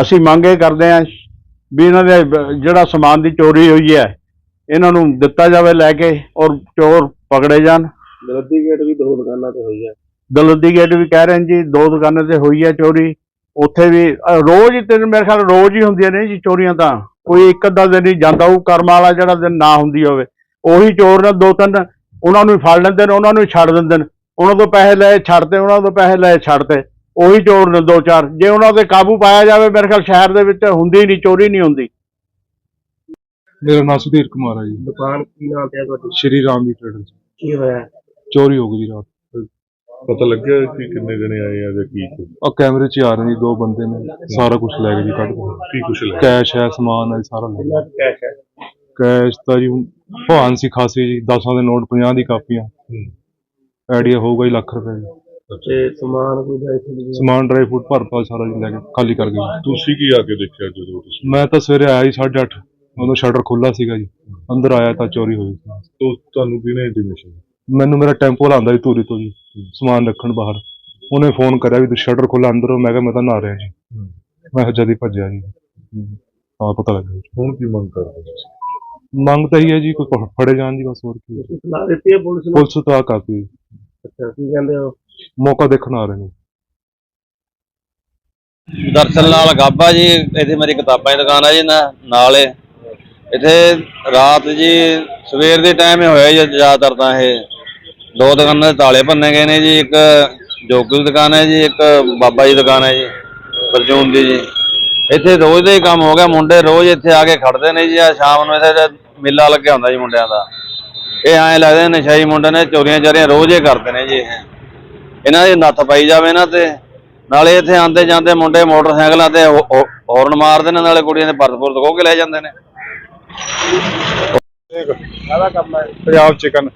ਅਸੀਂ ਮੰਗ ਇਹ ਕਰਦੇ ਹਾਂ ਵੀ ਇਹਨਾਂ ਦੇ ਜਿਹੜਾ ਸਮਾਨ ਦੀ ਚੋਰੀ ਹੋਈ ਹੈ ਇਹਨਾਂ ਨੂੰ ਦਿੱਤਾ ਜਾਵੇ ਲੈ ਕੇ ਔਰ ਚੋਰ ਪਕੜੇ ਜਾਣ। ਦਲੱਦੀ ਗੇਟ ਵੀ ਦੋ ਦੁਕਾਨਾਂ ਤੇ ਹੋਈ ਹੈ। ਦਲੱਦੀ ਗੇਟ ਵੀ ਕਹਿ ਰਹੇ ਨੇ ਜੀ ਦੋ ਦੁਕਾਨਾਂ ਤੇ ਹੋਈ ਹੈ ਚੋਰੀ। ਉੱਥੇ ਵੀ ਰੋਜ਼ ਹੀ ਤਿੰਨ ਮੇਰੇ ਖਿਆਲ ਰੋਜ਼ ਹੀ ਹੁੰਦੀਆਂ ਨੇ ਜੀ ਚੋਰੀਆਂ ਤਾਂ। ਕੋਈ ਇੱਕ ਅੱਧਾ ਦਿਨ ਹੀ ਜਾਂਦਾ ਉਹ ਕਰਮ ਵਾਲਾ ਜਿਹੜਾ ਦਿਨ ਨਾ ਹੁੰਦੀ ਹੋਵੇ। ਉਹੀ ਚੋਰ ਨੇ ਦੋ ਤਿੰਨ ਉਹਨਾਂ ਨੂੰ ਫੜ ਲੈਂਦੇ ਨੇ ਉਹਨਾਂ ਨੂੰ ਹੀ ਛੱਡ ਦਿੰਦੇ ਨੇ। ਉਹਨਾਂ ਤੋਂ ਪੈਸੇ ਲਏ ਛੱਡਦੇ ਉਹਨਾਂ ਤੋਂ ਪੈਸੇ ਲਏ ਛੱਡਦੇ ਉਹੀ ਚੋਰ ਨੇ ਦੋ ਚਾਰ। ਜੇ ਉਹਨਾਂ ਤੇ ਕਾਬੂ ਪਾਇਆ ਜਾਵੇ ਮੇਰੇ ਖਿਆਲ ਸ਼ਹਿਰ ਦੇ ਵਿੱਚ ਹੁੰਦੀ ਨਹੀਂ ਚੋਰੀ ਨਹੀਂ ਹੁੰਦੀ। ਮੇਰਾ ਨਾਮ ਸੁਧੀਰ ਕੁਮਾਰ ਹੈ ਜੀ। ਦੁਕਾਨ ਕੀ ਨਾਮ ਤੇ ਹੈ ਤੁਹਾਡੀ? ਸ਼੍ਰੀ ਰਾਮ ਦੀ ਟ੍ਰੇਡਰਸ ਕੀ ਹੋਇਆ? ਚੋਰੀ ਹੋ ਗਈ ਜੀ ਰਾਤ। ਪਤਾ ਲੱਗਿਆ ਕਿ ਕਿੰਨੇ ਜਣੇ ਆਏ ਆ ਜਾਂ ਕੀ ਆ ਕੈਮਰੇ 'ਚ ਆ ਰਹੇ ਨੇ ਜੀ, ਦੋ ਬੰਦੇ ਨੇ। ਸਾਰਾ ਕੁਝ ਲੈ ਗਏ ਜੀ ਕੱਢ ਕੇ। ਕੀ ਕੁਛ ਲੈ ਕੈਸ਼ ਹੈ ਸਮਾਨ ਹੈ ਸਾਰਾ ਲੈ ਕੁ ਕੈਸ਼ ਹੈ ਗਏ। ਕੈਸ਼ ਤਾਂ ਜੀ ਭਾਨ ਸੀ ਖਾਸੀ ਜੀ 10 ਦੇ ਨੋਟ 50 ਦੀ ਕਾਪੀਆਂ। ਆਈਡੀਆ ਹੋਊਗਾ ਜੀ ਲੱਖ ਰੁਪਏ ਦਾ। ਤੇ ਸਮਾਨ ਕੋਈ ਜਾਇ ਸੀ ਸਮਾਨ ਡਰਾਈ ਫੂਡ ਭਰਤਾ ਸਾਰਾ ਜੀ ਲੈ ਕੇ ਖਾਲੀ ਕਰ ਗਏ। ਤੁਸੀਂ ਕੀ ਆ ਕੇ ਦੇਖਿਆ ਜਦੋਂ ਤੁਸੀਂ? ਮੈਂ ਤਾਂ ਸਵੇਰੇ ਆਇਆ ਜੀ 8:30 ਉਦੋਂ ਸ਼ਟਰ ਖੁੱਲਾ ਸੀਗਾ ਜੀ। ਅੰਦਰ ਆਇਆ ਤਾਂ ਚੋਰੀ ਹੋਈ। ਸੀ ਤੋ ਤੁਹਾਨੂੰ ਕਿਹਨੇ ਇੰਟੀਮੇਸ਼ਨ ਮੈਨੂੰ ਮੇਰਾ ਟੈਂਪੋ ਲਾਂਦਾ ਜੀ ਧੂਰੀ ਤੋਂ ਜੀ ਸਮਾਨ ਰੱਖਣ ਬਾਹਰ। ਉਹਨੇ ਫੋਨ ਕਰਿਆ ਵੀ ਸ਼ਟਰ ਖੁੱਲਾ ਅੰਦਰ ਹੋ ਮੈਂ ਕਿਹਾ ਮੈਂ ਤਾਂ ਨਹਾ ਰਿਹਾ ਜੀ। ਮੈਂ ਕਿਹਾ ਜਦ ਹੀ ਭੱਜਿਆ ਜੀ। ਹਾਂ। ਪਤਾ ਲੱਗ ਗਿਆ ਹੁਣ ਕੀ ਮੰਗ ਕਰਦੇ ਤੁਸੀਂ? ਮੰਗ ਤਾਂ ਹੀ ਹੈ ਜੀ ਕੋਈ ਫੜੇ ਜਾਣ ਦੀ ਬਸ ਹੋਰ ਕੀ ਹੈ। ਸਲਾਹ ਦਿੱਤੀ ਹੈ ਪੁਲਿਸ ਨੂੰ? ਪੁਲਿਸ ਤਾਂ ਕਾਫੀ। ਅੱਛਾ ਕੀ ਕਹਿੰਦੇ ਹੋ? ਮੌਕਾ ਦੇਖਣ ਆ ਰਹੇ ਨੇ। ਦਰਸ਼ਨ ਲਾਲ ਗਾਬਾ ਜੀ, ਇੱਥੇ ਮੇਰੀ ਕਿਤਾਬਾਂ ਦੀ ਦੁਕਾਨ ਹੈ ਜੀ ਨਾ ਨਾਲ ਏ ਇੱਥੇ ਰਾਤ ਜੀ, ਸਵੇਰ ਦੇ ਟਾਈਮ ਹੋਇਆ ਜੀ ਜ਼ਿਆਦਾਤਰ ਤਾਂ ਇਹ। ਦੋ ਦੁਕਾਨਾਂ ਦੇ ਤਾਲੇ ਭੰਨੇ ਗਏ ਨੇ ਜੀ, ਇੱਕ ਜੋਗੀ ਦੀ ਦੁਕਾਨ ਹੈ ਜੀ, ਇੱਕ ਬਾਬਾ ਜੀ ਦੀ ਦੁਕਾਨ ਹੈ ਜੀ ਪਰਚੂਨ ਦੀ ਜੀ। ਇੱਥੇ ਰੋਜ਼ ਦਾ ਹੀ ਕੰਮ ਹੋ ਗਿਆ, ਮੁੰਡੇ ਰੋਜ਼ ਇੱਥੇ ਆ ਕੇ ਖੜਦੇ ਨੇ ਜੀ ਆ ਸ਼ਾਮ ਨੂੰ ਇੱਥੇ ਮੇਲਾ ਲੱਗਿਆ ਹੁੰਦਾ ਜੀ ਮੁੰਡਿਆਂ ਦਾ। ਇਹ ਐਂ ਲੱਗਦੇ ਨੇ ਨਸ਼ਾਈ ਮੁੰਡੇ ਨੇ ਚੋਰੀਆਂ ਚਾਰੀਆਂ ਰੋਜ਼ ਹੀ ਕਰਦੇ ਨੇ ਜੀ। ਇਹ ਇਹਨਾਂ ਦੀ ਨੱਥ ਪਾਈ ਜਾਵੇ ਨਾ ਤੇ। ਨਾਲੇ ਇੱਥੇ ਆਂਦੇ ਜਾਂਦੇ ਮੁੰਡੇ ਮੋਟਰਸਾਈਕਲਾਂ ਤੇ ਹੌਰਨ ਮਾਰਦੇ ਨੇ ਨਾਲੇ ਕੁੜੀਆਂ ਦੇ ਪੁਰਸ ਖੋਹ ਕੇ ਲੈ ਜਾਂਦੇ ਨੇ। ਕਾਹਦਾ ਕੰਮ ਹੈ? ਪੰਜਾਬ ਚਿਕਨ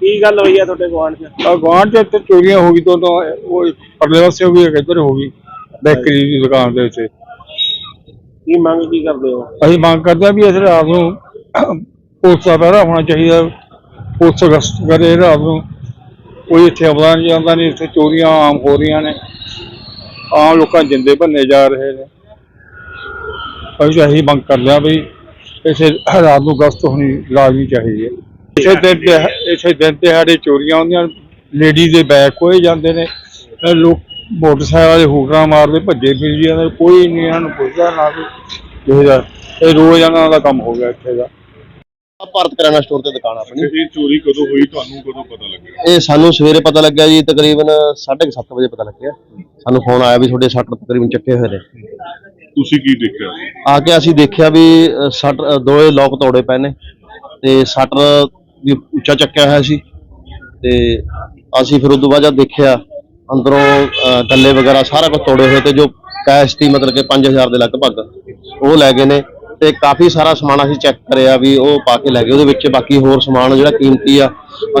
ਕੀ ਗੱਲ ਹੋਈ ਹੈ ਤੁਹਾਡੇ ਗੁਆਂਢ 'ਚ? ਗਵਾਂਢ ਚ ਚੋਰੀਆਂ ਹੋ ਗਈ ਤੋਂ ਉਹ ਪਰਲੇ ਪਾਸੇ ਹੋ ਗਈ ਇੱਧਰ ਹੋ ਗਈ ਬੇਕਰੀ ਦੀ ਦੁਕਾਨ ਦੇ ਉੱਤੇ ਕੀ ਮੰਗ ਕੀ ਕਰਦੇ ਹੋ? ਅਸੀਂ ਮੰਗ ਕਰਦੇ ਹਾਂ ਵੀ ਇਸ ਰਾਤ ਨੂੰ ਪੁਲਿਸ ਦਾ ਪਹਿਰਾ ਹੋਣਾ ਚਾਹੀਦਾ ਪੁਲਿਸ ਗਸ਼ਤ ਕਰੇ ਰਾਤ ਨੂੰ ਕੋਈ ਇੱਥੇ ਆਉਂਦਾ ਨਹੀਂ ਜਾਂਦਾ ਨਹੀਂ, ਇੱਥੇ ਚੋਰੀਆਂ ਆਮ ਹੋ ਰਹੀਆਂ ਨੇ। ਆਮ ਲੋਕਾਂ ਜਿੰਦੇ ਭੰਨੇ ਜਾ ਰਹੇ ਨੇ। ਅਸੀਂ ਇਹੀ ਮੰਗ ਕਰਦੇ ਹਾਂ ਵੀ ਇਸੇ ਰਾਤ ਨੂੰ ਗਸ਼ਤ ਹੋਣੀ ਲਾਜ਼ਮੀ ਚਾਹੀਦੀ ਹੈ। ਇਸੇ ਦਿਨ ਤੇ ਇਸੇ ਦਿਨ ਤੇ ਸਾਡੇ ਚੋਰੀਆਂ ਹੁੰਦੀਆਂ ਲੇਡੀ ਦੇ ਬੈਗ ਖੋਏ ਜਾਂਦੇ ਨੇ ਲੋਕ ਮੋਟਰਸਾਈਕਲ ਵਾਲੇ ਹੂਟਰਾਂ ਮਾਰਦੇ, ਭੱਜੇ ਫਿਰ ਜਾਂਦੇ ਕੋਈ ਨਹੀਂ ਇਹਨਾਂ ਨੂੰ ਪੁੱਛਦਾ ਨਾ ਕੋਈ। ਦੇਖਦਾ ਇਹ ਰੋਜ਼ਾਨਾ ਦਾ ਕੰਮ ਹੋ ਗਿਆ ਇੱਥੇ ਦਾ। ਭਾਰਤ ਕਰਿਆਨਾ ਸਟੋਰ ਤੇ ਦੁਕਾਨ ਆਪਣੀ। ਇਹ ਚੋਰੀ ਕਦੋਂ ਹੋਈ ਤੁਹਾਨੂੰ ਕਦੋਂ ਪਤਾ ਲੱਗਿਆ? ਇਹ ਸਾਨੂੰ ਸਵੇਰੇ ਪਤਾ ਲੱਗਿਆ ਜੀ ਤਕਰੀਬਨ 7:30 ਵਜੇ ਪਤਾ ਲੱਗਿਆ। ਸਾਨੂੰ ਫੋਨ ਆਇਆ ਵੀ ਤੁਹਾਡੇ ਸ਼ਟਰ ਤਕਰੀਬਨ ਚੱਕੇ ਹੋਏ ਨੇ। ਤੁਸੀਂ ਕੀ ਦੇਖਿਆ ਆ ਕੇ ਅਸੀਂ ਦੇਖਿਆ ਵੀ ਸ਼ਟਰ ਦੋਏ ਲੋਕ ਤੋੜੇ ਪਏ ਨੇ ਤੇ ਸ਼ਟਰ ਵੀ ਉੱਚਾ ਚੱਕਿਆ ਹੋਇਆ ਸੀ ਤੇ ਅਸੀਂ ਫਿਰ ਉਦੋਂ ਬਾਅਦ ਜਦ ਦੇਖਿਆ ਅੰਦਰੋਂ ਗੱਲੇ ਵਗੈਰਾ ਸਾਰਾ ਕੁਝ ਤੋੜੇ ਹੋਏ ਤੇ ਜੋ ਕੈਸ਼ ਸੀ ਮਤਲਬ ਕਿ 5000 ਦੇ ਲਗਭਗ ਉਹ ਲੈ ਗਏ ਨੇ। ਤੇ ਕਾਫੀ ਸਾਰਾ ਸਮਾਨ ਅਸੀਂ ਚੈੱਕ ਕਰਿਆ ਵੀ ਉਹ ਪਾ ਕੇ ਲੈ ਗਏ ਉਹਦੇ ਵਿੱਚ ਬਾਕੀ ਹੋਰ ਸਮਾਨ ਜਿਹੜਾ ਕੀਮਤੀ ਆ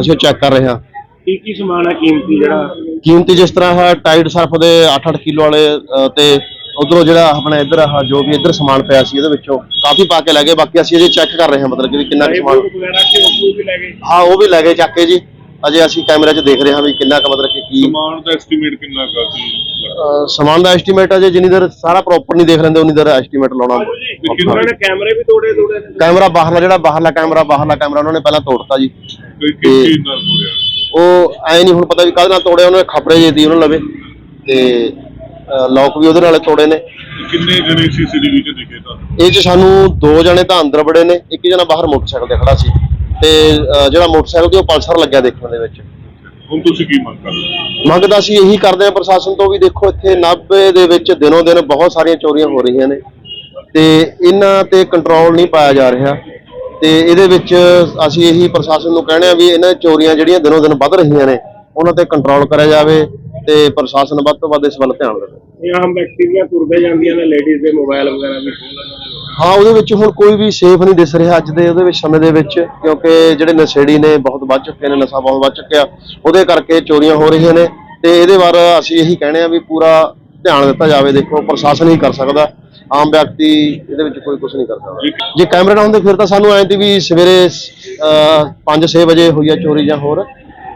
ਅਸੀਂ ਉਹ ਚੈੱਕ ਕਰ ਰਹੇ ਹਾਂ। ਕੀ ਕੀ ਸਮਾਨ ਹੈ ਕੀਮਤੀ ਜਿਹੜਾ? ਕੀਮਤੀ ਜਿਸ ਤਰ੍ਹਾਂ ਹੈ ਟਾਈਡ ਸਰਫ ਦੇ 8-8 ਕਿਲੋ ਵਾਲੇ ਅ, ਤੇ ਉਧਰੋਂ ਜਿਹੜਾ ਆਪਣਾ ਇੱਧਰ ਆਹ ਜੋ ਵੀ ਇੱਧਰ ਸਮਾਨ ਪਿਆ ਸੀ ਇਹਦੇ ਵਿੱਚੋਂ ਕਾਫੀ ਪਾ ਕੇ ਲੈ ਗਏ ਬਾਕੀ ਅਸੀਂ ਅਜੇ ਚੈੱਕ ਕਰ ਰਹੇ ਹਾਂ ਮਤਲਬ ਕਿ ਵੀ ਕਿੰਨਾ ਕੁ ਸਮਾਨ ਵਗੈਰਾ ਕਿ ਉਹ ਵੀ ਲੈ ਗਏ? ਹਾਂ ਉਹ ਵੀ ਲੈ ਗਏ ਚੱਕ ਕੇ ਜੀ। ਅਜੇ ਅਸੀਂ ਕੈਮਰੇ 'ਚ ਦੇਖ ਰਹੇ ਹਾਂ ਵੀ ਕਿੰਨਾ ਕੁ ਮਤਲਬ ਕਿ ਕੀ ਸਮਾਨ ਦਾ ਐਸਟੀਮੇਟ ਕਿੰਨਾ ਕਾ ਸੀ ਅ, ਸਮਾਨ ਦਾ ਐਸਟੀਮੇਟ ਅਜੇ ਜਿੰਨੀ ਦੇਰ ਸਾਰਾ ਪ੍ਰੋਪਰ ਨਹੀਂ ਦੇਖ ਲੈਂਦੇ ਉਨੀ ਦੇਰ ਐਸਟੀਮੇਟ ਲਾਉਣਾ ਉਹਨਾਂ ਨੇ ਕੈਮਰੇ ਵੀ ਤੋੜੇ ਤੋੜੇ? ਕੈਮਰਾ ਬਾਹਰਲਾ ਜਿਹੜਾ ਬਾਹਰਲਾ ਕੈਮਰਾ ਬਾਹਰਲਾ ਕੈਮਰਾ ਉਹਨਾਂ ਨੇ ਪਹਿਲਾਂ ਤੋੜਤਾ ਜੀ। ਕੋਈ ਕਿਸ ਚੀਜ਼ ਨਾਲ ਹੋਇਆ ਉਹ ਐ ਨਹੀਂ ਹੁਣ ਪਤਾ ਵੀ ਕਾਹਦੇ ਨਾਲ ਤੋੜਿਆ ਉਹਨੇ ਖਪੜੇ ਜੇ ਦੀ ਉਹਨਾਂ ਲਵੇ। ਤੇ ਲੋਕ ਵੀ ਉਹਦੇ ਨਾਲ ਤੋੜੇ ਨੇ। ਕਿੰਨੇ ਜਣੇ ਸੀਸੀਟੀਵੀ 'ਚ ਦਿਖੇ ਤੁਹਾਨੂੰ? ਇਹ ਚ ਸਾਨੂੰ ਦੋ ਜਣੇ ਤਾਂ ਅੰਦਰ ਬੜੇ ਨੇ ਇੱਕ ਜਣਾ ਬਾਹਰ ਮੋਟਰਸਾਈਕਲ ਤੇ ਖੜਾ ਸੀ ਤੇ ਅ, ਜਿਹੜਾ ਮੋਟਰਸਾਈਕਲ ਤੇ ਉਹ ਪਲਸਰ ਲੱਗਿਆ ਦੇਖਣ ਦੇ ਵਿੱਚ। ਹੁਣ ਤੁਸੀਂ ਕੀ ਮੰਗ ਕਰਦੇ ਹੋ? ਮੰਗ ਤਾਂ ਅਸੀਂ ਇਹੀ ਕਰਦੇ ਹਾਂ ਪ੍ਰਸ਼ਾਸਨ ਤੋਂ ਵੀ ਦੇਖੋ ਇੱਥੇ ਨਾਭੇ ਦੇ ਵਿੱਚ ਦਿਨੋਂ ਦਿਨ ਬਹੁਤ ਸਾਰੀਆਂ ਚੋਰੀਆਂ ਹੋ ਰਹੀਆਂ ਨੇ ਤੇ ਇਹਨਾਂ ਤੇ ਕੰਟਰੋਲ ਨਹੀਂ ਪਾਇਆ ਜਾ ਰਿਹਾ ਤੇ ਇਹਦੇ ਵਿੱਚ ਅਸੀਂ ਇਹੀ ਪ੍ਰਸ਼ਾਸਨ ਨੂੰ ਕਹਿੰਦੇ ਆ ਵੀ ਇਹਨਾਂ ਚੋਰੀਆਂ ਜਿਹੜੀਆਂ ਦਿਨੋਂ ਦਿਨ ਵੱਧ ਰਹੀਆਂ ਨੇ ਉਹਨਾਂ ਤੇ ਕੰਟਰੋਲ ਕਰਿਆ ਜਾਵੇ ਤੇ ਪ੍ਰਸ਼ਾਸਨ ਵੱਧ ਤੋਂ ਵੱਧ ਇਸ ਵੱਲ ਧਿਆਨ ਦੇਵੇ। ਆਮ ਵਿਅਕਤੀਆਂ ਤੁਰਦੇ ਜਾਂਦੀਆਂ ਨੇ ਲੇਡੀਜ਼ ਦੇ ਮੋਬਾਈਲ ਵਗੈਰਾ ਵੀ। ਹਾਂ ਉਹਦੇ ਵਿੱਚ ਹੁਣ ਕੋਈ ਵੀ ਸੇਫ ਨਹੀਂ ਦਿਸ ਰਿਹਾ ਅੱਜ ਦੇ ਉਹਦੇ ਵਿੱਚ ਸਮੇਂ ਦੇ ਵਿੱਚ ਕਿਉਂਕਿ ਜਿਹੜੇ ਨਸ਼ੇੜੀ ਨੇ ਬਹੁਤ ਵੱਧ ਚੁੱਕੇ ਨੇ ਨਸ਼ਾ ਬਹੁਤ ਵੱਧ ਚੁੱਕਿਆ। ਉਹਦੇ ਕਰਕੇ ਚੋਰੀਆਂ ਹੋ ਰਹੀਆਂ ਨੇ ਤੇ ਇਹਦੇ ਬਾਰੇ ਅਸੀਂ ਇਹੀ ਕਹਿੰਦੇ ਆ ਵੀ ਪੂਰਾ ਧਿਆਨ ਦਿੱਤਾ ਜਾਵੇ ਦੇਖੋ ਪ੍ਰਸ਼ਾਸਨ ਹੀ ਕਰ ਸਕਦਾ। ਆਮ ਵਿਅਕਤੀ ਇਹਦੇ ਵਿੱਚ ਕੋਈ ਕੁਝ ਨਹੀਂ ਕਰ ਸਕਦਾ। ਜੇ ਕੈਮਰੇ ਨਾ ਹੁੰਦੇ ਫਿਰ ਤਾਂ ਸਾਨੂੰ ਐਂ ਤੀ ਵੀ ਸਵੇਰੇ 5-6 ਵਜੇ ਹੋਈ ਆ ਚੋਰੀ ਜਾਂ ਹੋਰ।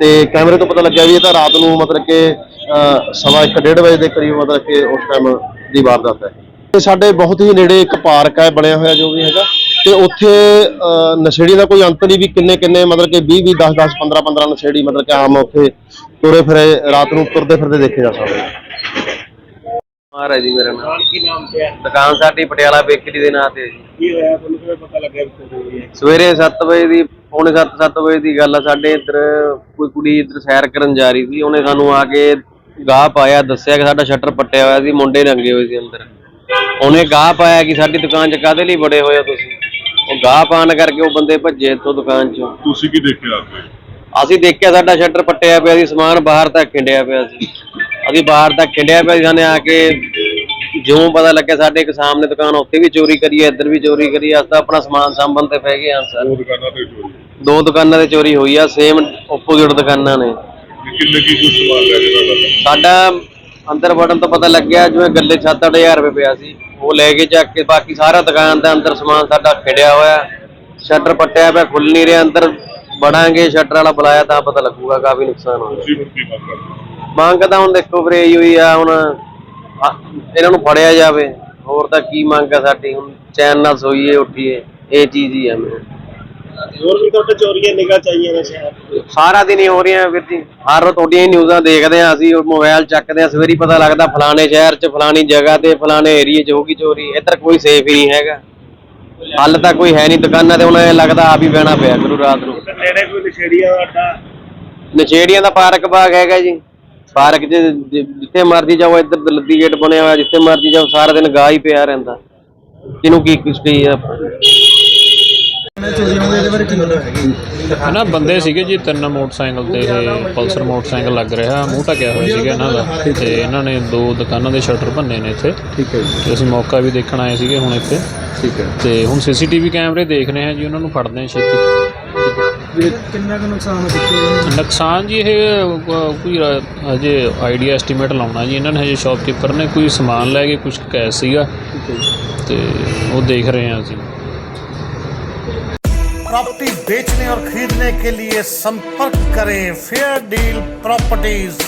ਤੇ ਕੈਮਰੇ ਤੋਂ ਪਤਾ ਲੱਗਿਆ ਵੀ ਇਹ ਤਾਂ ਰਾਤ ਨੂੰ ਮਤਲਬ ਕਿ ਅਹ, ਸਵਾ ਇੱਕ ਡੇਢ ਵਜੇ ਦੇ ਕਰੀਬ ਮਤਲਬ ਕਿ ਉਸ ਟਾਈਮ ਦੀ ਵਾਰਦਾਤ ਹੈ। ਤੇ ਸਾਡੇ ਬਹੁਤ ਹੀ ਨੇੜੇ ਇੱਕ ਪਾਰਕ ਹੈ ਬਣਿਆ ਹੋਇਆ ਜੋ ਵੀ ਹੈਗਾ। ਤੇ ਉੱਥੇ ਅਹ, ਨਸ਼ੇੜੀ ਦਾ ਕੋਈ ਅੰਤ ਨਹੀਂ ਵੀ ਕਿੰਨੇ ਕਿੰਨੇ ਮਤਲਬ ਕਿ 20 20 10 10 15 15 ਨਸ਼ੇੜੀ ਮਤਲਬ ਕਿ ਆਮ ਉੱਥੇ ਤੁਰੇ ਫਿਰੇ ਰਾਤ ਨੂੰ ਤੁਰਦੇ ਫਿਰਦੇ ਦੇਖੇ ਜਾ ਸਕਦੇ ਮਹਾਰਾਜ ਜੀ ਮੇਰਾ ਨਾਮ। ਨਾਲ ਕੀ ਨਾਮ ਤੇ ਹੈ? ਦੁਕਾਨ ਸਾਡੀ ਪਟਿਆਲਾ ਬੇਕਰੀ ਦੇ ਨਾਂ ਤੇ ਹੈ ਜੀ। ਕੀ ਹੋਇਆ? ਤੁਹਾਨੂੰ ਕਿਵੇਂ ਪਤਾ ਲੱਗਿਆ ਕਿ ਚੋਰੀ ਹੋਈ ਹੈ? ਸਵੇਰੇ 7 ਵਜੇ ਦੀ ਪੌਣੇ 7 7 ਵਜੇ ਦੀ ਗੱਲ ਆ ਸਾਡੇ ਇੱਧਰ ਕੋਈ ਕੁੜੀ ਇੱਧਰ ਸੈਰ ਕਰਨ ਜਾ ਰਹੀ ਸੀ ਉਹਨੇ ਸਾਨੂੰ ਆ ਕੇ ਗਾਹ ਪਾਇਆ ਦੱਸਿਆ ਕਿ ਸਾਡਾ ਸ਼ਟਰ ਪੱਟਿਆ ਹੋਇਆ ਸੀ ਮੁੰਡੇ ਰੰਗੇ ਹੋਏ ਸੀ ਅੰਦਰ। ਉਹਨੇ ਗਾਹ ਪਾਇਆ ਕਿ ਸਾਡੀ ਦੁਕਾਨ 'ਚ ਕਾਹਦੇ ਲਈ ਬੜੇ ਹੋਏ ਹੋ ਤੁਸੀਂ? ਉਹ ਗਾਹ ਪਾਣ ਕਰਕੇ ਉਹ ਬੰਦੇ ਭੱਜੇ ਇੱਥੋਂ ਦੁਕਾਨ 'ਚੋਂ। ਤੁਸੀਂ ਕੀ ਦੇਖਿਆ ਆ ਕੇ ਅਸੀਂ ਦੇਖਿਆ ਸਾਡਾ ਸ਼ਟਰ ਪੱਟਿਆ ਪਿਆ ਸੀ ਸਮਾਨ ਬਾਹਰ ਤੱਕ ਖਿੰਡਿਆ ਪਿਆ ਸੀ। ਅਸੀਂ ਬਾਹਰ ਤੱਕ ਖਿੰਡਿਆ ਪਿਆ ਸੀ ਸਾਨੇ ਆ ਕੇ ਜਿਉਂ ਪਤਾ ਲੱਗਿਆ ਸਾਡੇ ਇੱਕ ਸਾਹਮਣੇ ਦੁਕਾਨ ਉੱਥੇ ਵੀ ਚੋਰੀ ਕਰੀ ਹੈ ਇੱਧਰ ਵੀ ਚੋਰੀ ਕਰੀ ਹੈ ਅਸੀਂ ਤਾਂ ਆਪਣਾ ਸਮਾਨ ਸਾਂਭਣ ਤੇ ਪੈ ਗਏ ਹਾਂ ਸਰ। ਦੋ ਦੁਕਾਨਾਂ ਤੇ ਚੋਰੀ। ਦੋ ਦੁਕਾਨਾਂ ਤੇ ਚੋਰੀ ਹੋਈ ਆ ਸੇਮ ਆਪੋਜ਼ਿਟ ਦੁਕਾਨਾਂ ਨੇ। ਤੇ ਕਿੰਨੇ ਕੀ ਕੁਝ ਸਮਾਨ ਲੈ ਕੇ ਤੁਹਾਡਾ ਸਾਡਾ ਅੰਦਰ ਵੜਨ ਤੋਂ ਪਤਾ ਲੱਗਿਆ ਜਿਵੇਂ ਗੱਲੇ 7-8000 ਰੁਪਏ ਪਿਆ ਸੀ ਉਹ ਲੈ ਕੇ ਚੱਕ ਕੇ ਬਾਕੀ ਸਾਰਾ ਦੁਕਾਨ ਦਾ ਅੰਦਰ ਸਮਾਨ ਸਾਡਾ ਖਿੜਿਆ ਹੋਇਆ। ਸ਼ਟਰ ਪੱਟਿਆ ਪਿਆ ਖੁੱਲ ਨਹੀਂ ਰਿਹਾ ਅੰਦਰ ਵੜਾਂਗੇ ਸ਼ਟਰ ਵਾਲਾ ਬੁਲਾਇਆ ਤਾਂ ਪਤਾ ਲੱਗੂਗਾ ਕਾਫੀ ਨੁਕਸਾਨ ਹੋਇਆ। ਤੁਸੀਂ ਹੁਣ ਕੀ ਮੰਗ ਕਰਦੇ ਮੰਗ ਤਾਂ ਹੁਣ ਦੇਖੋ ਵੀਰੇ ਇਹੀ ਹੋਈ ਆ ਹੁਣ ਇਹਨਾਂ ਨੂੰ ਫੜਿਆ ਜਾਵੇ। ਹੋਰ ਤਾਂ ਕੀ ਮੰਗ ਆ ਸਾਡੀ? ਹੁਣ ਚੈਨ ਨਾਲ ਸੋਈਏ ਉੱਠੀਏ। ਇਹ ਚੀਜ਼ ਹੀ ਆ ਮੇਰੇ ਹੋਰ ਵੀ ਤੁਹਾਡੇ ਚੋਰੀਆਂ ਨਿਗਾਹ ਚਾਹੀਏ ਨੇ ਸ਼ਹਿਰ ਸਾਰਾ ਦਿਨ ਹੀ ਹੋ ਰਹੀਆਂ ਵੀਰ ਜੀ। ਹਰ ਰੋਜ਼ ਤੁਹਾਡੀਆਂ ਹੀ ਨਿਊਜ਼ਾਂ ਦੇਖਦੇ ਆ ਅਸੀਂ ਮੋਬਾਈਲ ਚੱਕਦੇ ਆ ਸਵੇਰੀ ਪਤਾ ਲੱਗਦਾ ਫਲਾਣੇ ਸ਼ਹਿਰ 'ਚ ਫਲਾਣੀ ਜਗ੍ਹਾ ਤੇ ਫਲਾਣੇ ਏਰੀਏ 'ਚ ਹੋ ਗਈ ਚੋਰੀ। ਇੱਧਰ ਕੋਈ ਸੇਫ ਹੀ ਨਹੀਂ ਹੈਗਾ। ਹੱਲ ਤਾਂ ਕੋਈ ਹੈ ਨਹੀਂ ਦੁਕਾਨਾਂ ਤੇ ਹੁਣ ਇਹ ਲੱਗਦਾ ਆਪ ਹੀ ਬਹਿਣਾ ਪਿਆ ਗੁਰੂ ਰਾਤ ਨੂੰ। ਤੇ ਨੇੜੇ ਕੋਈ ਨਸ਼ੇੜੀਆਂ ਦਾ ਅੱਡਾ? ਨਸ਼ੇੜੀਆਂ ਦਾ ਪਾਰਕ ਬਾਗ ਹੈਗਾ ਜੀ। ਪਾਰਕ 'ਚ ਜਿ- ਜਿੱਥੇ ਮਰਜ਼ੀ ਜਾਓ ਇੱਧਰ ਲੱਦੀ ਗੇਟ ਬਣਿਆ ਹੋਇਆ ਜਿੱਥੇ ਮਰਜ਼ੀ ਜਾਓ ਸਾਰਾ ਦਿਨ ਗਾਹ ਹੀ ਪਿਆ ਰਹਿੰਦਾ। ਇਹਨੂੰ ਕੀ ਕੁਛ ਕਹੀ ਆ ਨਾ ਬੰਦੇ ਸੀਗੇ ਜੀ ਤਿੰਨ ਮੋਟਰਸਾਈਕਲ ਤੇ ਇਹ ਪਲਸਰ ਮੋਟਰਸਾਈਕਲ ਲੱਗ ਰਿਹਾ। ਮੂੰਹ ਢੱਕਿਆ ਹੋਇਆ ਸੀਗਾ ਇਹਨਾਂ ਦਾ। ਤੇ ਇਹਨਾਂ ਨੇ ਦੋ ਦੁਕਾਨਾਂ ਦੇ ਸ਼ਟਰ ਭੰਨੇ ਨੇ ਇੱਥੇ। ਠੀਕ ਹੈ ਤੇ ਅਸੀਂ ਮੌਕਾ ਵੀ ਦੇਖਣ ਆਏ ਸੀਗੇ ਹੁਣ ਇੱਥੇ। ਠੀਕ ਹੈ। ਤੇ ਹੁਣ ਸੀਸੀਟੀਵੀ ਕੈਮਰੇ ਦੇਖ ਰਹੇ ਹਾਂ ਜੀ ਉਹਨਾਂ ਨੂੰ ਫੜਦੇ ਹਾਂ ਛੇਤੀ। ਕਿੰਨਾ ਕੁ ਨੁਕਸਾਨ ਹੋ ਚੁੱਕਿਆ ਨੁਕਸਾਨ ਜੀ ਇਹ ਅ, ਕੋਈ ਰ- ਹਜੇ ਆਈਡੀਆ ਐਸਟੀਮੇਟ ਲਾਉਣਾ ਜੀ ਇਹਨਾਂ ਨੇ ਹਜੇ ਸ਼ਾਪਕੀਪਰ ਨੇ ਕੋਈ ਸਮਾਨ ਲੈ ਕੇ ਕੁਝ ਕੈਸ਼ ਸੀਗਾ ਤੇ ਉਹ ਦੇਖ ਰਹੇ ਹਾਂ ਅਸੀਂ प्रॉपर्टी बेचने और खरीदने के लिए संपर्क करें फेयर डील प्रॉपर्टीज